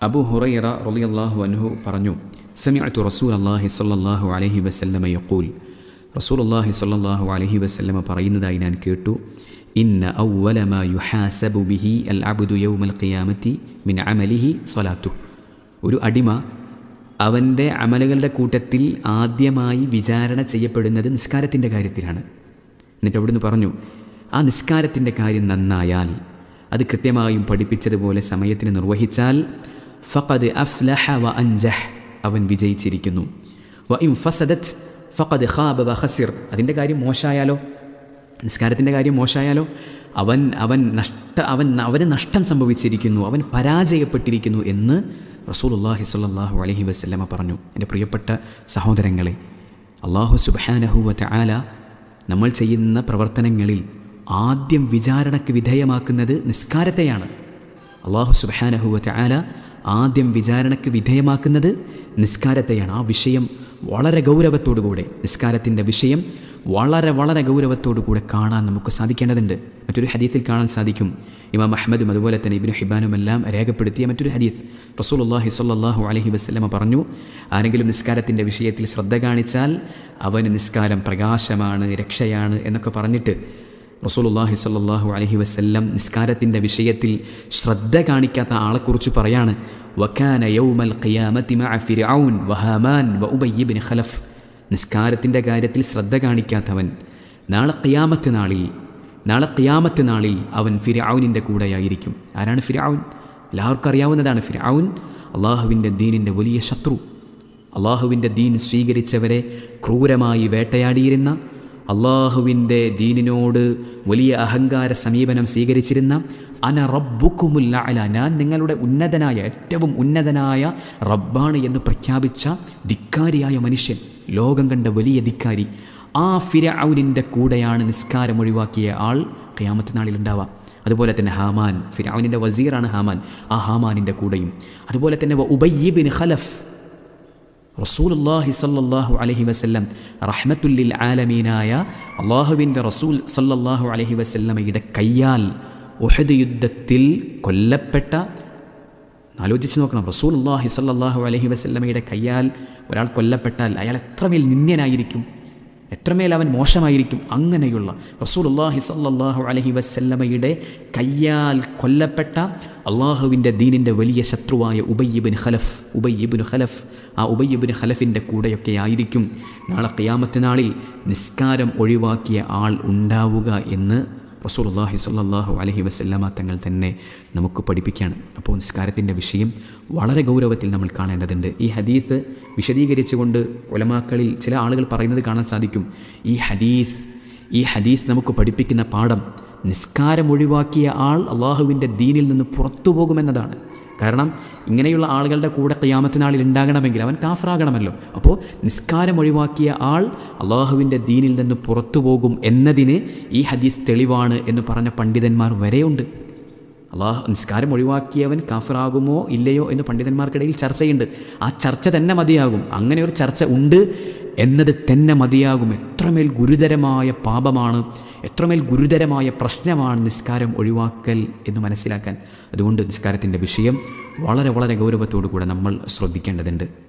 അബു ഹുറൈറ റളിയല്ലാഹു അൻഹു പറഞ്ഞു സമിഅത്തു റസൂൽ അള്ളാഹി സല്ലാഹു അലഹി വസല്ലമ യക്കൂൽ റസൂൽ അള്ളാഹി സല്ലാഹു അലഹി വസല്ലമ പറയുന്നതായി ഞാൻ കേട്ടു ഇന്ന ഔവല മാ യുഹാസബു ബിഹി അൽ അബ്ദു യൗമൽ ഖിയാമത്തി മിൻ അമലിഹി സ്വലാത്തു. ഒരു അടിമ അവന്റെ അമലുകളുടെ കൂട്ടത്തിൽ ആദ്യമായി വിചാരണ ചെയ്യപ്പെടുന്നത് നിസ്കാരത്തിന്റെ കാര്യത്തിലാണ്. എന്നിട്ട് അവിടുന്ന് പറഞ്ഞു ആ നിസ്കാരത്തിന്റെ കാര്യം നന്നായാൽ അത് കൃത്യമായും പഠിപ്പിച്ചതുപോലെ സമയത്തിന് നിർവഹിച്ചാൽ ഫഖദ് അഫ്ലഹ വ അൻജഹ് അവൻ വിജയിച്ചിരിക്കുന്നു. വ ഇം ഫസദത് ഫഖദ് ഖാബ വ ഖസിർ അതിന്റെ കാര്യം മോശമായാലോ? നിസ്കാരത്തിന്റെ കാര്യം മോശമായാലോ? അവൻ അവൻ നഷ്ട അവൻ അവന് നഷ്ടം സംഭവിച്ചിരിക്കുന്നു. അവൻ പരാജയപ്പെട്ടിരിക്കുന്നു എന്ന് റസൂലുള്ളാഹി സ്വല്ലല്ലാഹു അലൈഹി വസല്ലമ പറഞ്ഞു. എന്റെ പ്രിയപ്പെട്ട സഹോദരങ്ങളെ അള്ളാഹു സുബ്ഹാനഹു ആല നമ്മൾ ചെയ്യുന്ന പ്രവർത്തനങ്ങളിൽ ആദ്യം വിചാരണയ്ക്ക് വിധേയമാക്കുന്നത് നിസ്കാരത്തെയാണ്. അള്ളാഹു സുബ്ഹാനഹു ആല ആദ്യം വിചാരണയ്ക്ക് വിധേയമാക്കുന്നത് നിസ്കാരത്തെയാണ്. ആ വിഷയം വളരെ ഗൗരവത്തോടുകൂടെ നിസ്കാരത്തിന്റെ വിഷയം വളരെ വളരെ ഗൗരവത്തോടു കൂടെ കാണാൻ നമുക്ക് സാധിക്കേണ്ടതുണ്ട്. മറ്റൊരു ഹദീത്തിൽ കാണാൻ സാധിക്കും. ഇമാം അഹമ്മദും അതുപോലെ തന്നെ ഇബിനു ഹിബാനുമെല്ലാം രേഖപ്പെടുത്തിയ മറ്റൊരു ഹദീത്ത് റസൂലുള്ളാഹി സ്വല്ലല്ലാഹു അലൈഹി വസല്ലമ പറഞ്ഞു ആരെങ്കിലും നിസ്കാരത്തിന്റെ വിഷയത്തിൽ ശ്രദ്ധ കാണിച്ചാൽ അവന് നിസ്കാരം പ്രകാശമാണ് രക്ഷയാണ് എന്നൊക്കെ പറഞ്ഞിട്ട് റസൂലുള്ളാഹി സ്വല്ലല്ലാഹു അലൈഹി വസല്ലം നിസ്കാരത്തിന്റെ വിഷയത്തിൽ ശ്രദ്ധ കാണിക്കാത്ത ആളെക്കുറിച്ച് പറയാണ് വക്കാന യൗമൽ ഖിയാമത്തി മഅ ഫിർഔൻ വഹാമാൻ വ ഇബ്നു ഖലഫ്. നിസ്കാരത്തിന്റെ കാര്യത്തിൽ ശ്രദ്ധ കാണിക്കാത്തവൻ നാളെ ഖിയാമത്ത് നാളിൽ നാളെ ഖിയാമത്ത് നാളിൽ അവൻ ഫിർഔനിന്റെ കൂടെയായിരിക്കും. ആരാണ് ഫിർഔൻ? എല്ലാവർക്കും അറിയാവുന്നതാണ് ഫിർഔൻ. അള്ളാഹുവിന്റെ ദീനിന്റെ വലിയ ശത്രു. അള്ളാഹുവിന്റെ ദീൻ സ്വീകരിച്ചവരെ ക്രൂരമായി വേട്ടയാടിയിരുന്ന അള്ളാഹുവിന്റെ ദീനിനോട് വലിയ അഹങ്കാര സമീപനം സ്വീകരിച്ചിരുന്ന അന റബ്ബുക്കുമുല്ല അല ഞാൻ നിങ്ങളുടെ ഉന്നതനായ ഏറ്റവും ഉന്നതനായ റബ്ബാണ് എന്ന് പ്രഖ്യാപിച്ച ധിക്കാരിയായ മനുഷ്യൻ ലോകം കണ്ട വലിയ ധിക്കാരി ആ ഫിരഔനിന്റെ കൂടെയാണ് നിസ്കാരം ഒഴിവാക്കിയ ആൾ ക്യാമത്തെ നാളിൽ ഉണ്ടാവാം അതുപോലെ തന്നെ ഹാമാൻ ഫിരൗനിന്റെ വസീറാണ് ഹാമാൻ ആ ഹാമാനിന്റെ കൂടെയും. അതുപോലെ തന്നെ ഉബയ്യബിൻ ഖലഫ് റസൂലുല്ലാഹി സല്ലാഹു അലഹി വസ്ല്ലം റഹ്മത്തുല്ലിൽ ആലമീനായ അള്ളാഹുവിന്റെ റസൂൽ സല്ലാഹു അലഹി വസ്ല്ലമയുടെ കയ്യാൽ ഒഹദ് യുദ്ധത്തിൽ കൊല്ലപ്പെട്ട ആലോചിച്ച് നോക്കണം. റസൂൽ അള്ളാഹി സല്ലാഹു അലഹി വസ്ല്ലമയുടെ കയ്യാൽ ഒരാൾ കൊല്ലപ്പെട്ടാൽ അയാൾ എത്രമേൽ നിന്ദ്യനായിരിക്കും? എത്രമേൽ അവൻ മോശമായിരിക്കും അങ്ങനെയുള്ള റസൂൽ അള്ളാഹി സല്ലല്ലാഹു അലൈഹി വസല്ലമയുടെ കയ്യാൽ കൊല്ലപ്പെട്ട അള്ളാഹുവിന്റെ ദീനിന്റെ വലിയ ശത്രുവായ ഉബയ്യബിൻ ഖലഫ് ഉബയ്യബിൻ ഖലഫ് ആ ഉബയ്യബിൻ ഖലഫിന്റെ കൂടെയൊക്കെ ആയിരിക്കും. നാളെ ഖിയാമത്ത് നാളിൽ നിസ്കാരം ഒഴിവാക്കിയ ആൾ ഉണ്ടാവുക എന്ന് റസൂലുള്ളാഹി സ്വല്ലല്ലാഹു അലൈഹി വസല്ലമ തങ്ങൾ തന്നെ നമുക്ക് പഠിപ്പിക്കുകയാണ്. അപ്പോൾ നിസ്കാരത്തിന്റെ വിഷയം വളരെ ഗൗരവത്തിൽ നമ്മൾ കാണേണ്ടതുണ്ട്. ഈ ഹദീസ് വിശദീകരിച്ചുകൊണ്ട് ഉലമാക്കളിൽ ചില ആളുകൾ പറയുന്നത് കാണാൻ സാധിക്കും. ഈ ഹദീസ് ഈ ഹദീസ് നമുക്ക് പഠിപ്പിക്കുന്ന പാഠം നിസ്കാരം ഒഴിവാക്കിയ ആൾ അള്ളാഹുവിന്റെ ദീനിൽ നിന്ന് പുറത്തു പോകുമെന്നതാണ്. കാരണം ഇങ്ങനെയുള്ള ആളുകളുടെ കൂടെ ക്യാമത്തിനാളിൽ നാളിൽ ഉണ്ടാകണമെങ്കിൽ അവൻ കാഫറാകണമല്ലോ. അപ്പോൾ നിസ്കാരം ഒഴിവാക്കിയ ആൾ അള്ളാഹുവിന്റെ ദീനിൽ നിന്ന് പുറത്തു പോകും എന്നതിന് ഈ ഹദീസ് തെളിവാണ് എന്ന് പറഞ്ഞ പണ്ഡിതന്മാർ വരെയുണ്ട്. അള്ളാഹ് നിസ്കാരം ഒഴിവാക്കിയവൻ കാഫറാകുമോ ഇല്ലയോ എന്ന് പണ്ഡിതന്മാർക്കിടയിൽ ചർച്ചയുണ്ട്. ആ ചർച്ച തന്നെ മതിയാകും. അങ്ങനെ ഒരു ചർച്ച ഉണ്ട്. എന്നത് തന്നെ മതിയാകും. എത്രമേൽ ഗുരുതരമായ പാപമാണ് എത്രമേൽ ഗുരുതരമായ പ്രശ്നമാണ് നിസ്കാരം ഒഴിവാക്കൽ എന്ന് മനസ്സിലാക്കാൻ. അതുകൊണ്ട് നിസ്കാരത്തിന്റെ വിഷയം വളരെ വളരെ ഗൗരവത്തോടു കൂടെ നമ്മൾ ശ്രദ്ധിക്കേണ്ടതുണ്ട്.